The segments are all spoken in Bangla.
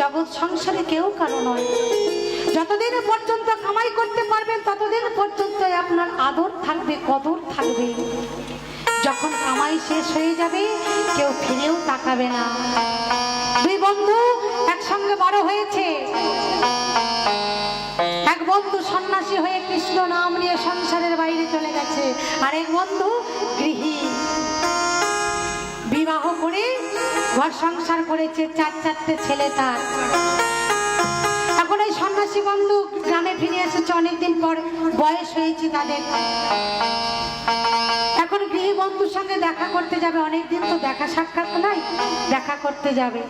জগৎ সংসারে কেউ কারও নয়। যতদিন পর্যন্ত কামাই করতে পারবেন, ততদিন পর্যন্ত আপনার আদর থাকবে, কদর থাকবে। যখন কামাই শেষ হয়ে যাবে, কেউ ফিরেও তাকাবে না। দুই বন্ধু একসঙ্গে বড় হয়েছে। এক বন্ধু সন্ন্যাসী হয়ে কৃষ্ণ নাম নিয়ে সংসারের বাইরে চলে গেছে। আর এক বন্ধু গৃহী করে ঘর সংসার করেছে চার চারটে ছেলে তার। এখন এই সন্ন্যাসী বন্ধু গ্রামে ফিরে এসেছে অনেকদিন পর, বয়স হয়েছে তাদের। এখন গৃহী বন্ধুর সঙ্গে দেখা করতে যাবে, অনেকদিন তো দেখা সাক্ষাৎ নাই, দেখা করতে যাবে।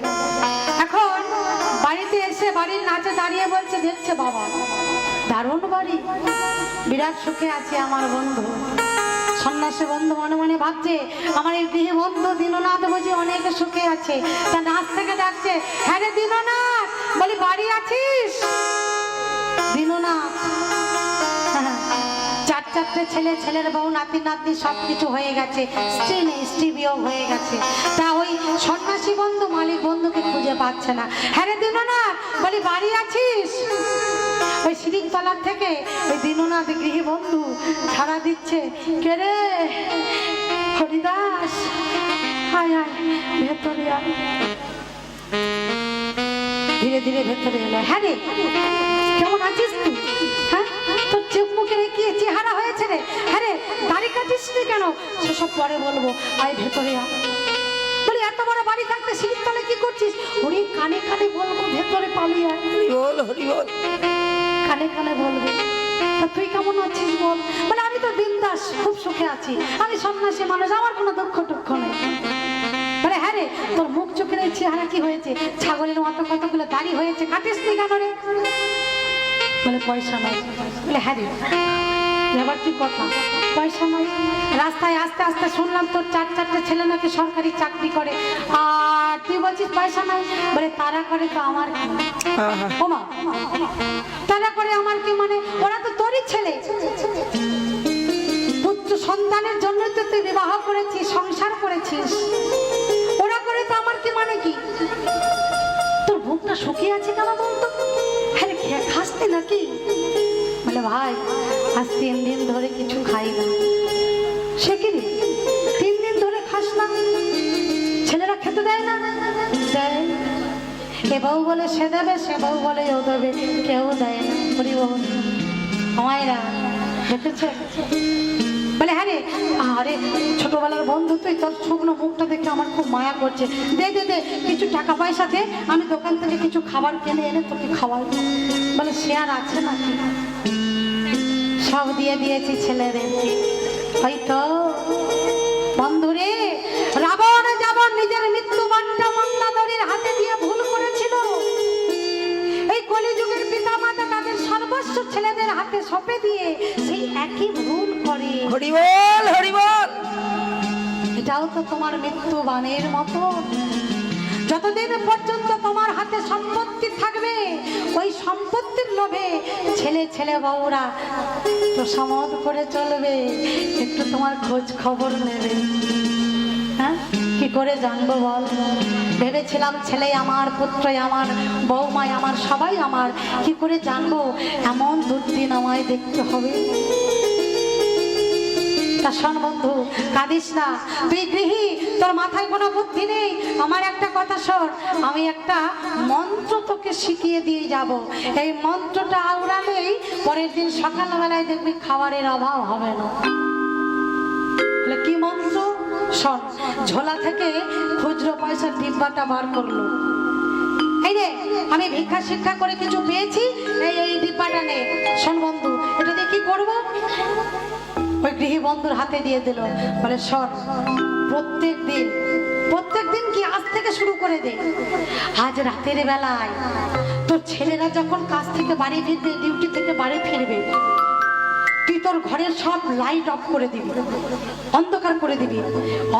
এখন বাড়িতে এসে বাড়ির নাচে দাঁড়িয়ে বলছে, দেখছে বাবা, দারুণ বাড়ি। বিরাট সুখে আছে আমার বন্ধু। সন্ন্যাসী বন্ধু মনে মনে ভাবছে, আমার এই গৃহী বন্ধু দীননাথ বুঝি অনেক সুখে আছে। তা নাচ থেকে ডাকছে হ্যাঁ রে দীননাথ, বলি বাড়ি আছিস? দীননাথ, চার চারটে ছেলে, ছেলের বউ, নাতি, নাতনি সব কিছু হয়ে গেছে, স্ত্রী নেই, স্ত্রী বিয়োগ হয়ে গেছে। তা ওই সন্ন্যাসী বন্ধু, মালিক বন্ধুকে খুঁজে পাচ্ছে না। হ্যাঁ রে দীননাথ, বলি বাড়ি আছিস? তলার থেকে ওই দীননাথ গৃহী বন্ধু ছাড়া দিচ্ছে। কে রে? হরিদাস ভেতরে ধীরে ধীরে ভেতরে এলো। হ্যাঁ রে, কেমন আছিস তুই? হ্যাঁ তোর চোখ মুখের কি চেহারা হয়েছে রে? হ্যাঁ রে, দাড়ি কাটিস নি কেন? সেসব পরে বলব। আয় ভেতরে আয়। কি করছিস? ওরে কানে কানে বলব, ভেতরে পালিয়ে বল, হরি বল। কানে কানে বলবে তুই কেমন আছিস বল? মানে আমি তো বিন্দাস, খুব সুখে আছি। আমি সন্ন্যাসী মানুষ, আমার কোনো দুঃখ টুক্ষ নেই। মানে হ্যাঁ রে, তোর মুখ চোখের এই চেহারা কি হয়েছে? ছাগলের মতো কতগুলো দাড়ি হয়েছে? কাটিস নি কেন রে? বলে, পয়সা নাই। বলে হ্যাঁ রে এবার কি কথা? পয়সা নাই। রাস্তায় আস্তে আস্তে শুনলাম তোর চার চারটে ছেলে নাকি সরকারি চাকরি করে। আর তুই বলছিস, পয়সা নাই? বলে, তারা করে তো আমার ওমা তারা করে আমার কি মানে? ওরা তো তোরই ছেলে। পুত্র সন্তানের জন্য তো তুই বিবাহ করেছিস, সংসার করেছিস। ওরা করে তো আমার কি মানে কি? তোর বুকটা শুকিয়ে আছে কেন বলতো? হ্যাঁ খাসতে নাকি? বলে, ভাই, আজ তিন দিন ধরে কিছু খাই না। সে কি তিন দিন ধরে খাস না? ছেলেরা খেতে দেয় না? এ বউ বলে সে দেবে, সে বউ বলে ও দেবে। কেউ দেয় না করি বউ দেখেছে? বলে হ্যাঁ রে, আরে, ছোটবেলার বন্ধু, তুই তোর শুকনো মুখটা দেখে আমার খুব মায়া করছে। দে দে দে, কিছু টাকা পয়সা দে, আমি দোকান থেকে কিছু খাবার কিনে এনে তোকে খাওয়াই বলে, সে আর আছে না সব দিয়ে দিয়েছি ছেলেদের হয়তো বন্ধুরে রাবণ যেমন নিজের সঁপে দিয়ে সেই একই ভুল করে। হরি বল হরি বল এটাও তো তোমার মৃত্যুবানের মতো। যতদিন পর্যন্ত তোমার হাতে সম্পত্তি থাকবে ওই সম্পত্তির লোভে ছেলে ছেলে বউরা তো সমদ করে চলবে। একটু তোমার খোঁজ খবর নেবে। কি করে জানব বল? ভেবেছিলাম ছেলে আমার, পুত্রই আমার, বৌমাই আমার, সবাই আমার। কি করে জানব? এমন দুর্দিন আমায় দেখতে হবে। তা শোন বন্ধু, কাঁদিস না। তুই গৃহী, তোর মাথায় কোনো বুদ্ধি নেই। আমার একটা কথা শোন, আমি একটা মন্ত্র তোকে শিখিয়ে দিয়ে যাব। এই মন্ত্রটা আওড়ালেই পরের দিন সকালবেলায় দেখবি খাবারের অভাব হবে না। কি মন্ত্র? ঝোলা থেকে খুচরো পয়সার ডিব্বাটা বার করল। এই রে, আমি ভিক্ষা শিক্ষা করে কিছু পেয়েছি? এই এই ডিব্বাটা নে। শোন বন্ধু, এটা দিয়ে কি করব? ওই গৃহী বন্ধুর হাতে দিয়ে দিল। বলে শোন প্রত্যেক দিন প্রত্যেক দিন কি আজ থেকে শুরু করে দে? আজ রাতের বেলায় তোর ছেলেরা যখন কাজ থেকে বাড়ি ফিরবে ডিউটি থেকে বাড়ি ফিরবে তুই তোর ঘরের সব লাইট অফ করে দিবি, অন্ধকার করে দিবি।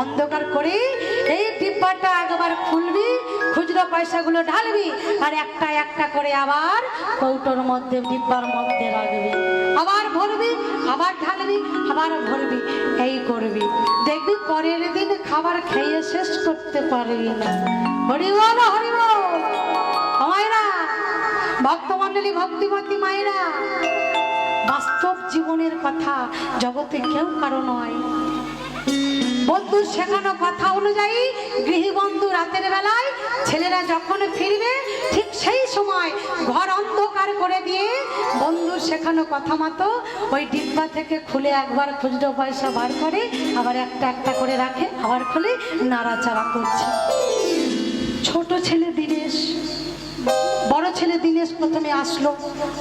অন্ধকার করে এই ডিব্বাটা একবার খুলবি, খুচরো পয়সাগুলো ঢালবি, আর একটা একটা করে আবার কৌটোর মধ্যে, ডিব্বার মধ্যে রাখবি। আবার ভরবি, আবার ঢালবি, আবার ভরবি, এই করবি। দেখবি পরের দিন খাবার খেয়ে শেষ করতে পারবি না। হরি বল হরি বল আমায় মণ্ডলী ভক্তিমতী মায়েরা বাস্তব জীবনের কথা জগতে কেউ কারও নয়। বন্ধুর শেখানো কথা অনুযায়ী গৃহবন্ধু রাতের বেলায় ছেলেরা যখন ফিরবে, ঠিক সেই সময় ঘর অন্ধকার করে দিয়ে বন্ধুর শেখানো কথা মতো ওই ডিব্বা থেকে খুলে একবার খুচরো পয়সা বার করে আবার একটা একটা করে রাখে আবার খুলে নাড়াচাড়া করছে। ছোট ছেলে দিনেশ ছেলে দিনেশ প্রথমে আসলো,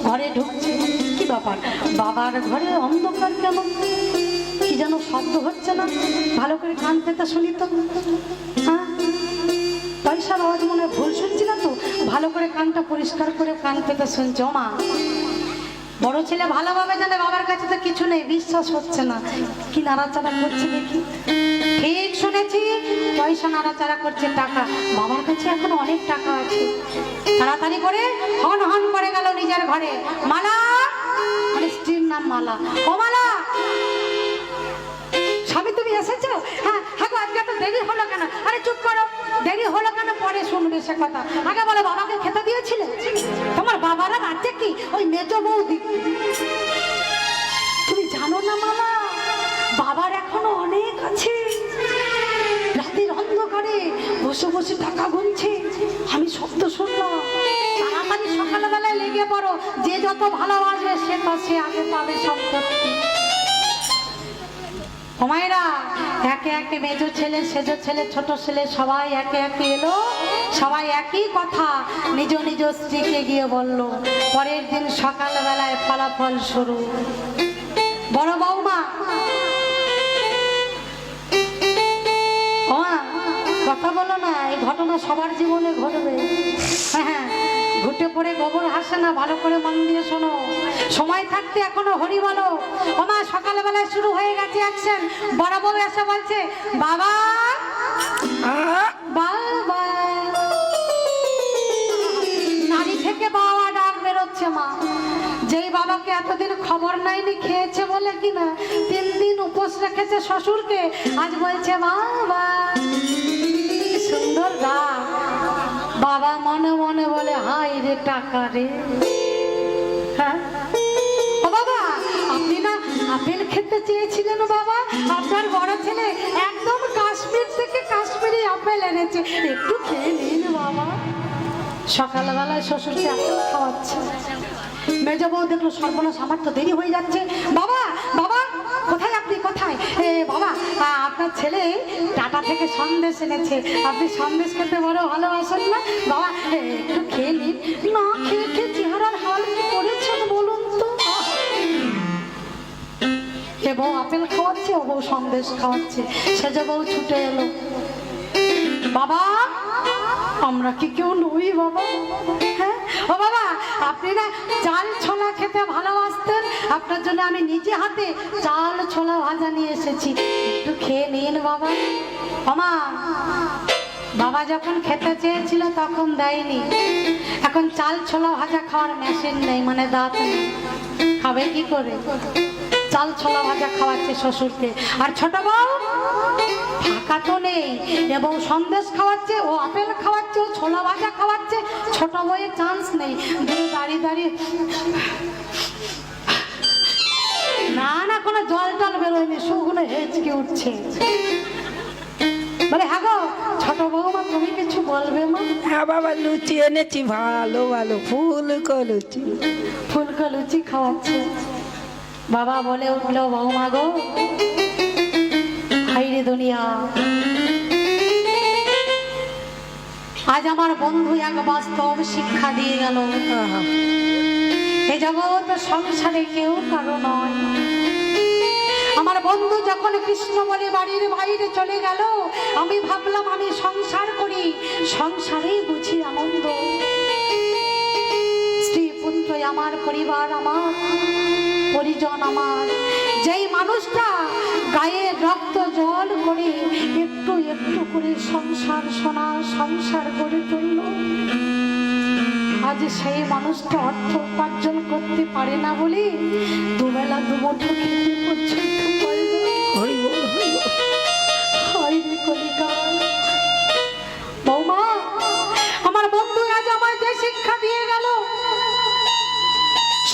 ঘরে ঢুকছে। কি ব্যাপার? বাবার ঘরে অন্ধকার কেন? কি যেন শব্দ হচ্ছে না? ভালো করে কান পেতে শুনি তো। হ্যাঁ? পয়সার আওয়াজ মনে হয় ভুল শুনছি না তো? ভালো করে কানটা পরিষ্কার করে কান পেতে শুনছে। মা বড় ছেলে ভালোভাবে জানে, বাবার কাছে তো কিছু নেই, বিশ্বাস হচ্ছে না। কি নাড়াচাড়া করছে দেখি। ঠিক শুনেছি, পয়সা নাড়াচাড়া করছে টাকা। বাবার কাছে এখন অনেক টাকা আছে। তাড়াতাড়ি করে হন হন করে গেল নিজের ঘরে। মালা? মানে স্ত্রীর নাম মালা। ও মালা! স্বামী, তুমি এসেছ? হ্যাঁ হ্যাঁ আজকে তো দেরি হলো কেন? আরে, চুপ করো। দেরি হলো কেন? পরে শুনবে সে কথা। আগে বলো, বাবাকে খেতে দিয়েছিলে? তোমার বাবারা রাজ্যে কি? ওই মেজ বৌদি। তুমি জানো না, মামা? বাবার এখনও অনেক আছে। বসে বসে টাকা গুনছে। আমি শব্দ শুনলাম। তাড়াতাড়ি সকালবেলায় লেগে পড়ো। যে যত ভালোবাসবে, সে তো সে আগে পাবে সম্পত্তি হুমায়রা একে একে মেজো ছেলে, সেজো ছেলে, ছোট ছেলে, সবাই একে একে এলো। সবাই একই কথা, নিজ নিজ স্ত্রীকে গিয়ে বলল, পরের দিন সকালবেলায় ফলাফল শুরু। বড় বৌমা বলো না, এই ঘটনা সবার জীবনে ঘটবে। হ্যাঁ হ্যাঁ ঘুটে পড়ে গোবর হাসে না, ভালো করে মন দিয়ে শোনো। সময় থাকতে এখনও হরি বলো। ওমা, সকালবেলায় শুরু হয়ে গেছে অ্যাকশন বড় বউ এসে বলছে, বাবা বাবা। নারী থেকে বাবা ডাক বেরোচ্ছে মা। যেই বাবাকে এতদিন খবর নাইনি খেয়েছে বলে কিনা, তিন দিন উপোস রেখেছে শ্বশুরকে। আজ বলছে, বাবা বাবা মনে মনে বলে হাই রে টাকা রে। হ্যাঁ? বাবা, আপনি না আপেল খেতে চেয়েছিলেন বাবা? আপনার বড় ছেলে একদম কাশ্মীর থেকে কাশ্মীরি আপেল এনেছে। একটু খেয়ে নিন বাবা। সকালবেলায় শ্বশুরকে আপেল খাওয়াচ্ছে। মেজ দেখল সর্বনাশ, আমার তো দেরি হয়ে যাচ্ছে। বাবা বাবা আপনার ছেলে টাটা থেকে সন্দেশ এনেছে। আপনি সন্দেশ খেতে বড় ভালোবাসেন না? বাবা একটু খেয়ে নিন। না খেয়ে খেয়ে চেহারার হাল করেছেন বলুন তো? এ বউ আপেল খাওয়াচ্ছে, ও বউ সন্দেশ খাওয়াচ্ছে। সেজ বউ ছুটে এলো। বাবা, আমরা কি কেউ নই বাবা? ও বাবা, আপনি না চাল ছোলা খেতে ভালোবাসতেন। আপনার জন্য আমি নিজে হাতে চাল ছোলা ভাজা নিয়ে এসেছি। একটু খেয়ে নিন বাবা। আমা বাবা যখন খেতে চেয়েছিল তখন দেয়নি। এখন চাল ছোলা ভাজা খাওয়ার মেশিন নেই মানে দাঁত খাবে কি করে? চাল ছোলা ভাজা খাওয়াচ্ছে শ্বশুরকে। আর ছোট বউ ফাঁকা তো নেই। এবং সন্দেশ খাওয়াচ্ছে ও আপেল খাওয়াচ্ছে ও ছোলা ভাজা খাওয়াচ্ছে ছোট বউয়ের চান্স নেই। দুটো দাঁড়িয়ে দাঁড়িয়ে না না কোনো জল টল বেরোয়নি শুকনো হেঁচকে উঠছে। বলে হ্যাঁ গো ছোট বৌমা তুমি কিছু বলবে মা? হ্যাঁ বাবা লুচি এনেছি ভালো ভালো ফুলকো লুচি। ফুলকো লুচি খাওয়াচ্ছে। বাবা বলে উঠল বৌমা গো দুনিয়া। আজ আমার বন্ধু এক বাস্তব শিক্ষা দিয়ে গেল। এ জগৎ সংসারে কেউ কারও নয়। আমার বন্ধু যখন কৃষ্ণ বলে বাড়ির বাইরে চলে গেল, আমি ভাবলাম আমি সংসার করি। সংসারেই বুঝি আনন্দ। স্ত্রী পুত্র আমার, পরিবার আমার, পরিজন আমার। যেই মানুষটা গায়ে রক্ত করে একটু একটু করে সংসার সোনা সংসার গড়ে তুলল। আজ সেই মানুষটা অর্থ উপার্জন করতে পারে না বলে দুবেলা দুমুঠো খেতে পর্যন্ত আমার বন্ধু আজ আমায় যে শিক্ষা দিয়ে গেল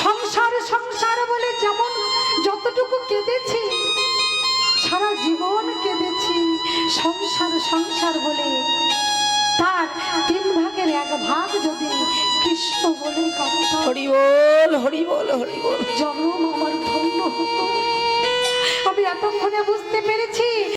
সংসার সংসার বলে তার তিন ভাগের এক ভাগ যদি কৃষ্ণ বলে হরি বল হরি বল হরি বল। জন্ম আমার ধন্য হতো। আমি এতক্ষণে বুঝতে পেরেছি